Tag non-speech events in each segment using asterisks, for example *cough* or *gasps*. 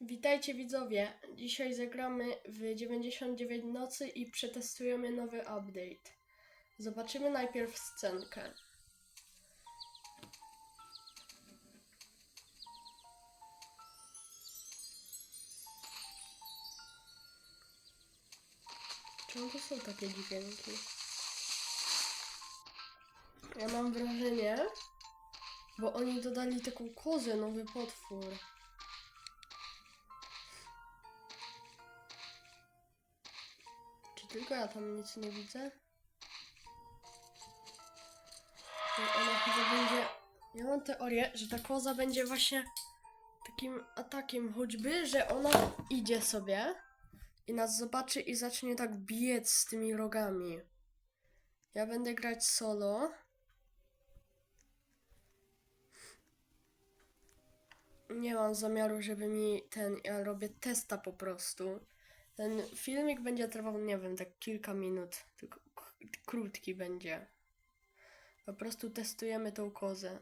Witajcie widzowie. Dzisiaj zagramy w 99 nocy i przetestujemy nowy update. Zobaczymy najpierw scenkę. Czemu to są takie dźwięki? Ja mam wrażenie, bo oni dodali taką kozę, nowy potwór. Tylko ja tam nic nie widzę? I ona chyba będzie... Ja mam teorię, że ta koza będzie właśnie takim atakiem choćby, że ona idzie sobie i nas zobaczy i zacznie tak biec z tymi rogami. Ja będę grać solo. Nie mam zamiaru, żeby mi ten... Ja robię testa po prostu. Ten filmik będzie trwał, nie wiem, tak kilka minut. Tylko krótki będzie. Po prostu testujemy tą kozę.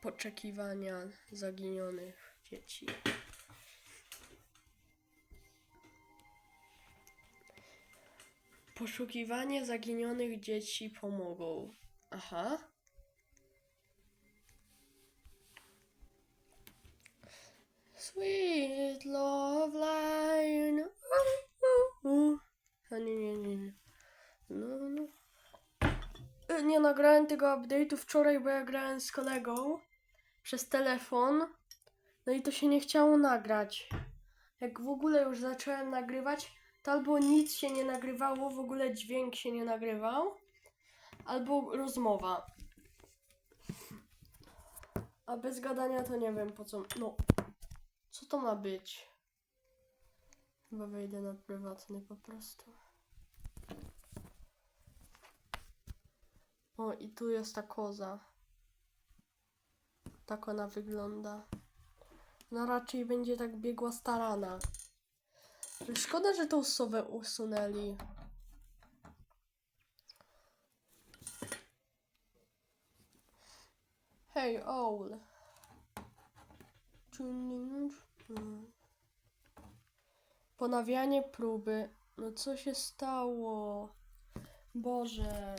Poczekiwania zaginionych dzieci. Poszukiwanie zaginionych dzieci pomogą. Aha. Sweet love line. A nie, nie, nie. nie. No, no. E, Nie nagrałem tego update'u wczoraj, bo ja grałem z kolegą przez telefon. No i to się nie chciało nagrać. Jak w ogóle już zacząłem nagrywać, to albo nic się nie nagrywało, w ogóle dźwięk się nie nagrywał, albo rozmowa. A bez gadania to nie wiem po co. No, co to ma być? Chyba wejdę na prywatny po prostu. O, i tu jest ta koza. Tak ona wygląda. No raczej będzie tak biegła starana. Szkoda, że tą sowę usunęli. Hej, owl. Ponawianie próby. No co się stało? Boże.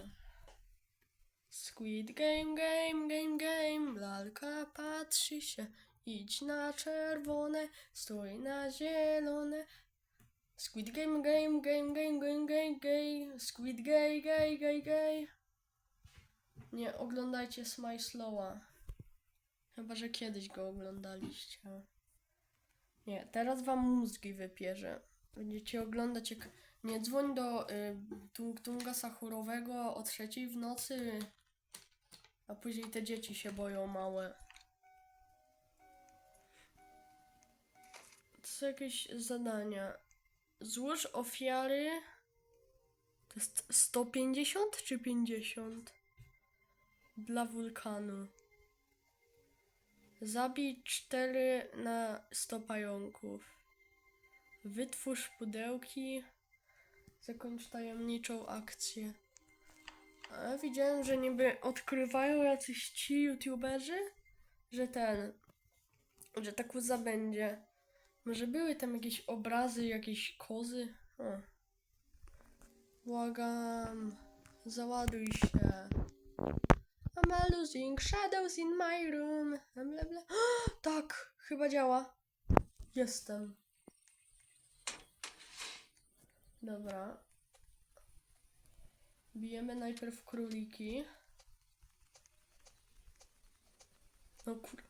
Squid game, game, game, game. Lalka patrzy się. Idź na czerwone, stój na zielone. Squid game, game, game, game, game, game, game. Squid gay, gay, gay, gay. Nie oglądajcie Smile Slowa. Chyba, że kiedyś go oglądaliście. Nie, teraz wam mózgi wypierzę. Będziecie oglądać jak... Nie dzwoń do y, Tung Sachurowego o trzeciej w nocy. A później te dzieci się boją małe. To są jakieś zadania. Złóż ofiary. To jest 150 czy 50? Dla wulkanu. Zabij 4 na 100 pająków. Wytwórz pudełki. Zakończ tajemniczą akcję. A widziałem, że niby odkrywają jacyś ci youtuberzy, że ten, że ta kuza będzie. Może były tam jakieś obrazy, jakieś kozy? O. Błagam, załaduj się. Shadows in my room. Bla, bla. *gasps* Tak, chyba działa. Jestem. Dobra. Bijemy najpierw króliki. No kur...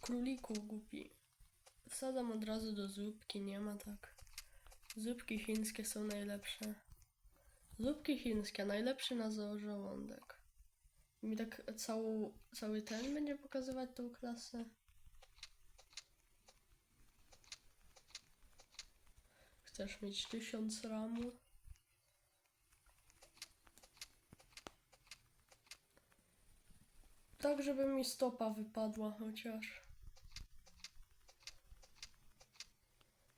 Króliku głupi. Wsadzam od razu do zupki, nie ma tak. Zupki chińskie są najlepsze. Zupki chińskie, najlepszy na żołądek. Mi tak całą, cały ten będzie pokazywać tą klasę. Chcesz mieć tysiąc ramu? Tak, żeby mi stopa wypadła chociaż.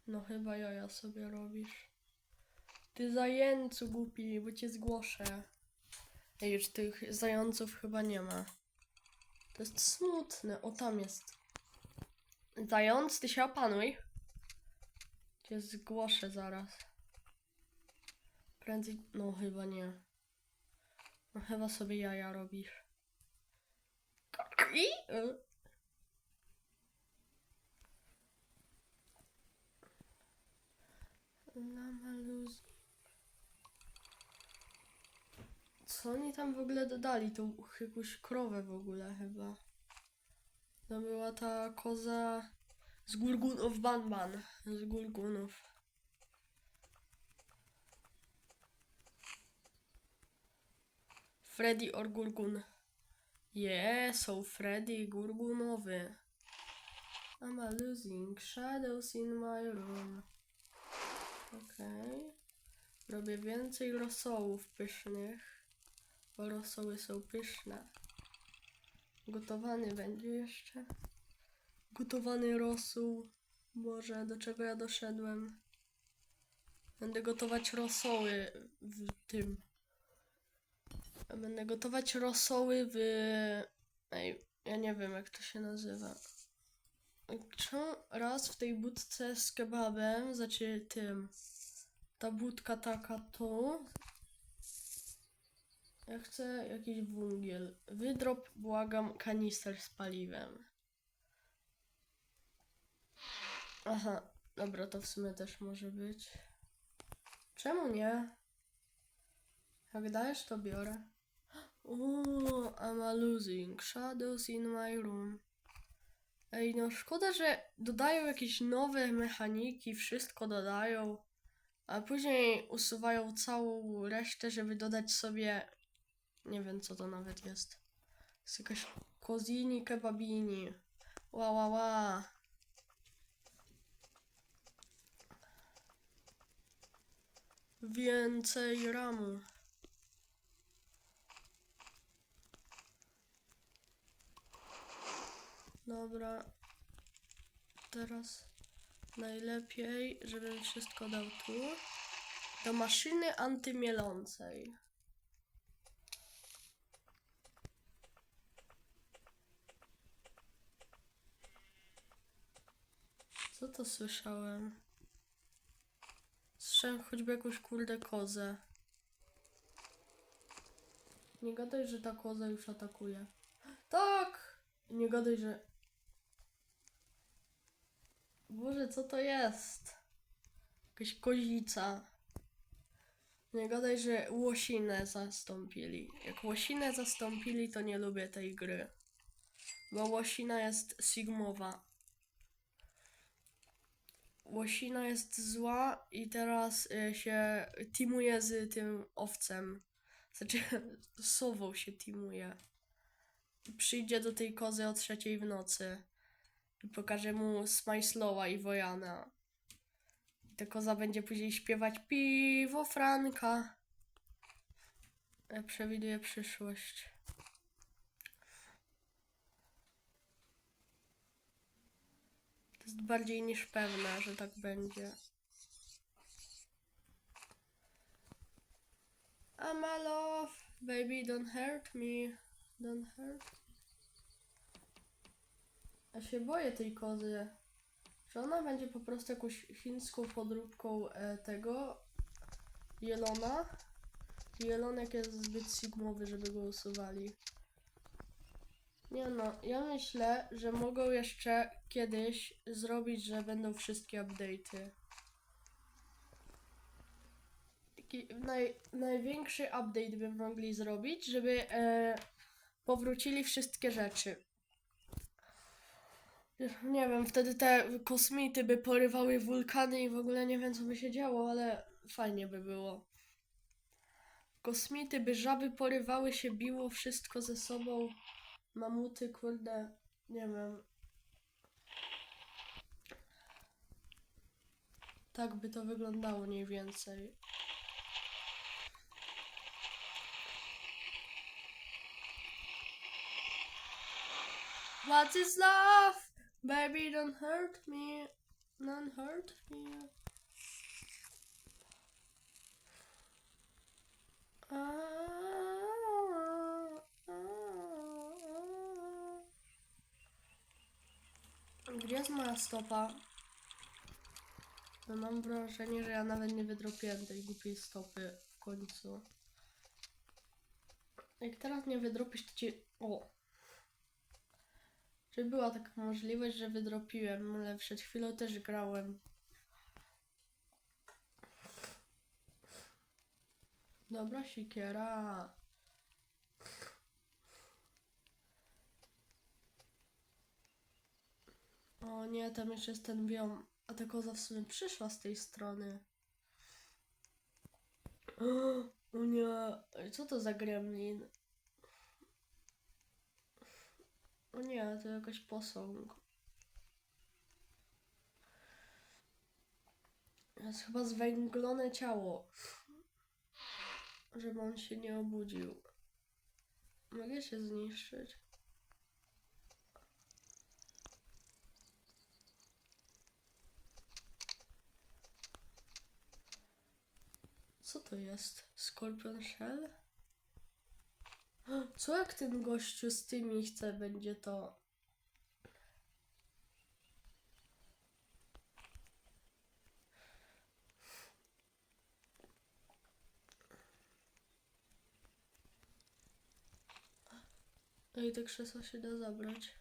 No chyba jaja sobie robisz. Ty zajęcu głupi, bo cię zgłoszę. Ej, już tych zająców chyba nie ma. To jest smutne. O, tam jest. Zając, ty się opanuj. Cię zgłoszę zaraz. Prędzej... No, chyba nie. No, chyba sobie jaja robisz. I... Co oni tam w ogóle dodali? Tą jakąś krowę w ogóle chyba. To była ta koza z Gurgunów Banban. Z Gurgunów. Freddy or Gurgun. Yeah, są Freddy Gurgunowy. I'm a losing shadows in my room. Okej. Robię więcej rosołów pysznych. Bo rosoły są pyszne. Gotowany będzie jeszcze. Gotowany rosół. Boże, do czego ja doszedłem? Będę gotować rosoły w tym. Będę gotować rosoły w... Ej, ja nie wiem jak to się nazywa. Raz w tej budce z kebabem, znaczy tym, ta budka taka tu. Ja chcę jakiś wungiel. Wydrop, błagam, kanister z paliwem. Aha, dobra, to w sumie też może być. Czemu nie? Jak dajesz, to biorę. Uuu, I'm losing. Shadows in my room. Ej, no szkoda, że dodają jakieś nowe mechaniki, wszystko dodają, a później usuwają całą resztę, żeby dodać sobie. Nie wiem, co to nawet jest. Jest jakaś kozini kebabini. Ła, ła, ła. Więcej ramu. Dobra. Teraz najlepiej, żebym wszystko dał tu. Do maszyny antymielącej. To słyszałem? Słyszałem choćby jakąś kurde kozę. Nie gadaj, że ta koza już atakuje. Tak! Nie gadaj, że... Boże, co to jest? Jakaś kozica. Nie gadaj, że łosinę zastąpili. Jak łosinę zastąpili, to nie lubię tej gry. Bo łosina jest sigmowa. Łosina jest zła i teraz y, się teamuje z tym owcem. Znaczy, *laughs* sową się teamuje. Przyjdzie do tej kozy o trzeciej w nocy. I pokaże mu Smajslowa i Wojana. I ta koza będzie później śpiewać piwo Franka. Ja przewiduję przyszłość. Jest bardziej niż pewne, że tak będzie. I'm a love, baby, don't hurt me. Don't hurt. Ja się boję tej kozy. Czy ona będzie po prostu jakąś chińską podróbką e, tego jelona? Jelonek jest zbyt sigmowy, żeby go usuwali. Nie no, ja myślę, że mogą jeszcze kiedyś zrobić, że będą wszystkie update'y. Taki naj, największy update by mogli zrobić, żeby e, powrócili wszystkie rzeczy. Nie wiem, wtedy te kosmity by porywały wulkany i w ogóle nie wiem co by się działo, ale fajnie by było. Kosmity by żaby porywały się, biło wszystko ze sobą. Mamuty, kurde, nie wiem. Tak by to wyglądało mniej więcej. What is love? Baby, don't hurt me. Don't hurt me. Ah. Jest moja stopa? No mam wrażenie, że ja nawet nie wydropiłem tej głupiej stopy w końcu. Jak teraz nie wydropisz, to ci... O! Czy była taka możliwość, że wydropiłem, ale przed chwilą też grałem. Dobra, sikiera. O nie, tam jeszcze jest ten biom. A ta koza w sumie przyszła z tej strony. *gasps* O nie, co to za gremlin? O nie, to jakaś posąg. Jest chyba zwęglone ciało. Żeby on się nie obudził. Mogę się zniszczyć. Co to jest? Scorpion Shell? Co jak ten gościu z tymi chce będzie to? Ej, te krzesło się da zabrać.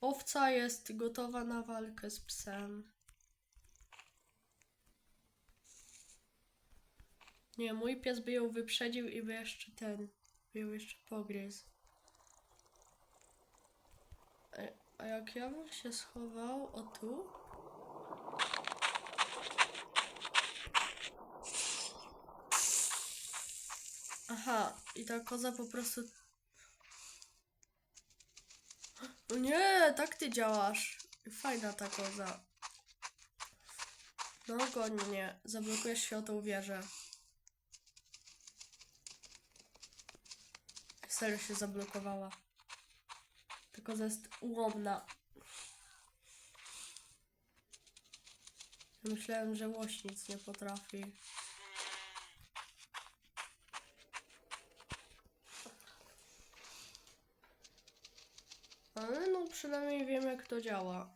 Owca jest gotowa na walkę z psem. Nie, mój pies by ją wyprzedził i by jeszcze ten, by ją jeszcze pogryzł. Ej, A jak ja bym się schował, o tu? Aha, i ta koza po prostu... O nie, tak ty działasz. Fajna ta koza. No, goń mnie. Zablokujesz światło wieżę. Serio się zablokowała. Ta koza jest ułomna. Myślałem, że łoś nic nie potrafi. Ale no przynajmniej wiem jak to działa.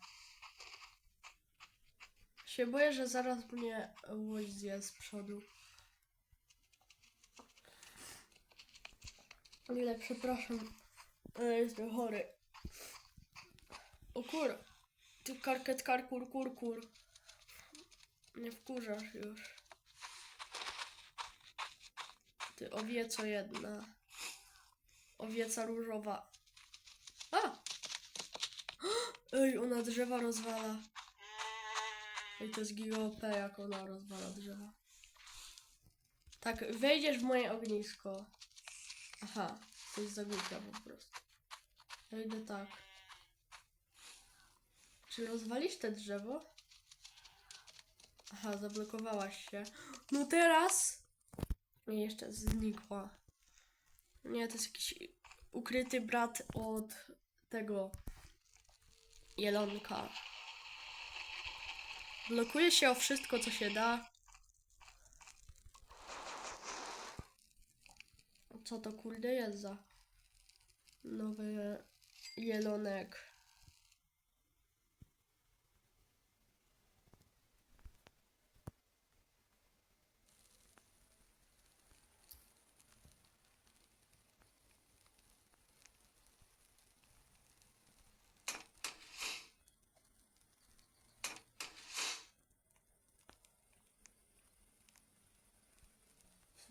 Się boję, że zaraz mnie łoś zje z przodu. O ile przepraszam, ale jestem chory. O kur, ty karket kar kur kur kur. Nie wkurzasz już. Ty owieco jedna. Owieca różowa. A! *gasps* Ej, ona drzewa rozwala. Ej, to jest giga OP, jak ona rozwala drzewa. Tak, wejdziesz w moje ognisko. Aha, to jest za głupia po prostu. Ja idę tak. Czy rozwalisz te drzewo? Aha, zablokowałaś się. No teraz! I jeszcze znikła. Nie, to jest jakiś ukryty brat od tego jelonka. Blokuje się o wszystko, co się da. Co to kurde jest za nowy jelonek?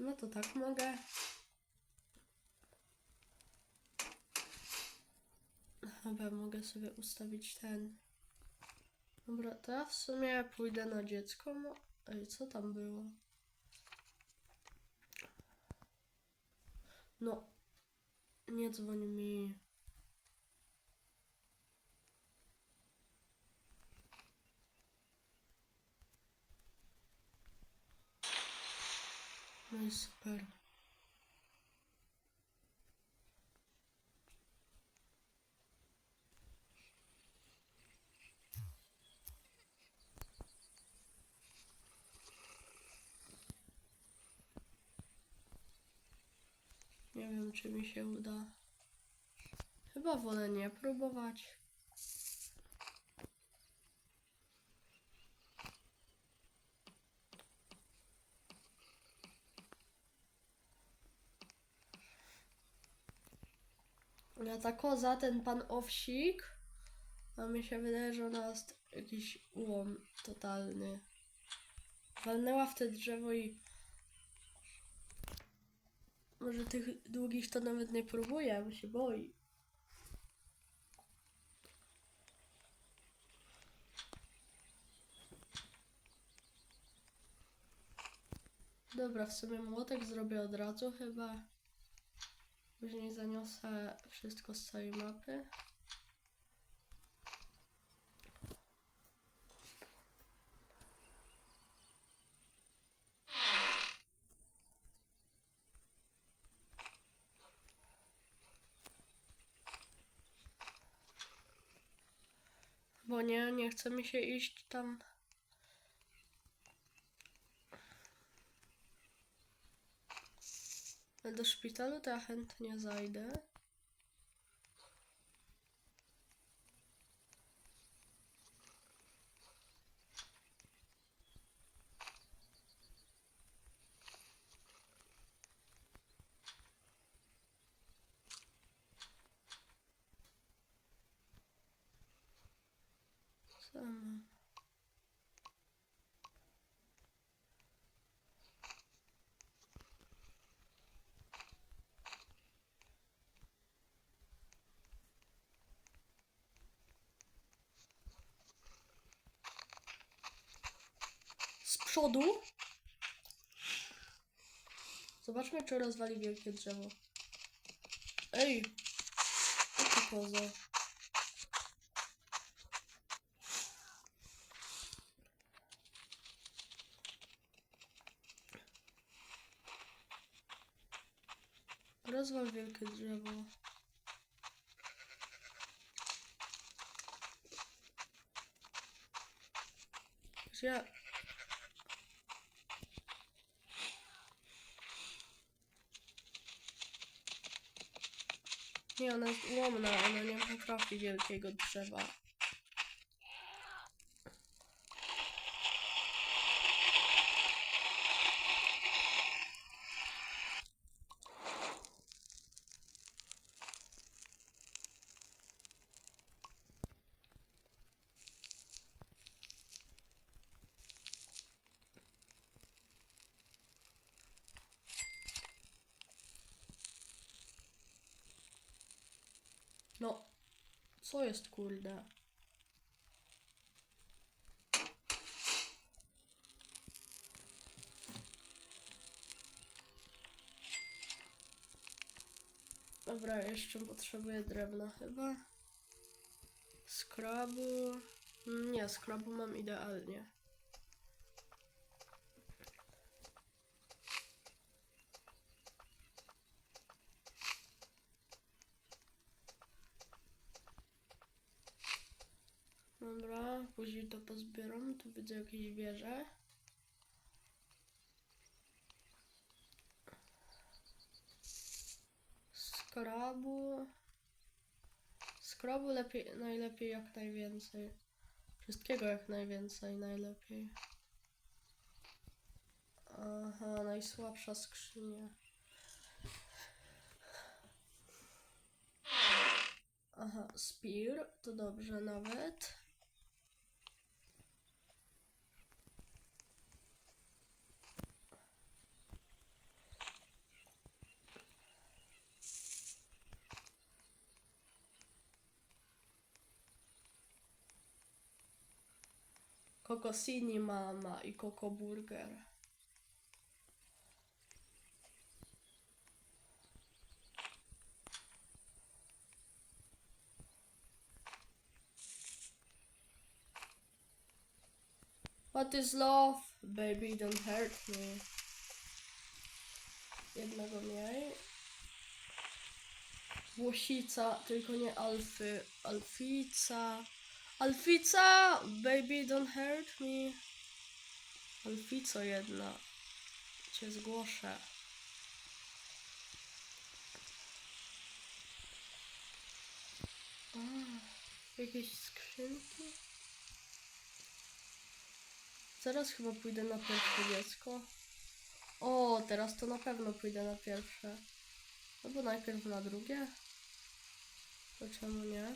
No to tak mogę. Chyba mogę sobie ustawić ten. Dobra, to ja w sumie pójdę na dziecko. Ej, co tam było? No, nie dzwoń mi. No i super. Nie czy mi się uda. Chyba wolę nie próbować. Ja ta koza, ten pan owsik, a mi się wydaje, że ona jest jakiś ułom totalny. Walnęła w te drzewo i może tych długich to nawet nie próbuje, bo się boi. Dobra, w sumie młotek zrobię od razu chyba. Później zaniosę wszystko z całej mapy. Bo nie, nie chce mi się iść tam. Do szpitalu to ja chętnie zajdę. Co mam? Z przodu. Zobaczmy, czy rozwali wielkie drzewo. Ej! Jaki koza? Rozwal wielkie drzewo. Ja... Nie, ona jest ułomna, ona nie potrafi wielkiego drzewa. No, co jest kurde? Dobra, jeszcze potrzebuję drewna chyba. Skrabu. Nie, skrabu mam idealnie. Dobra, później to pozbieram. Tu widzę jakieś wieże. Skrabu. Skrabu lepiej, najlepiej jak najwięcej. Wszystkiego jak najwięcej, najlepiej. Aha, najsłabsza skrzynia. Aha, Spear, to dobrze nawet. Kokosini mama i Koko Burger. What is love? Baby, don't hurt me. Jednego mniej. Łosica, tylko nie alfy. Alfica. Alfica! Baby, don't hurt me. Alfico jedna. Cię zgłoszę. A, jakieś skrzynki? Zaraz chyba pójdę na pierwsze dziecko. O, teraz to na pewno pójdę na pierwsze. Albo najpierw na drugie. To czemu nie?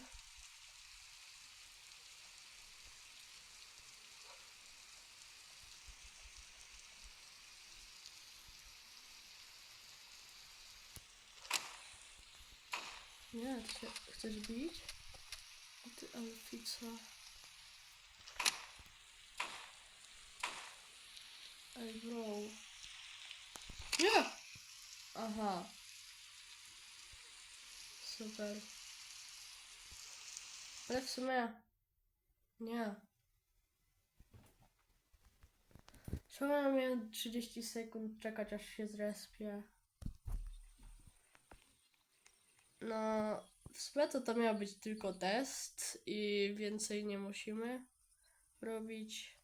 Nie, ty się chcesz bić? Ty Alfica. Ej, bro. Nie! Aha. Super. Ale w sumie... Nie. Ja miałem 30 sekund czekać aż się zrespie? No, w sumie to to miał być tylko test i więcej nie musimy robić.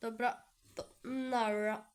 Dobra, to nara.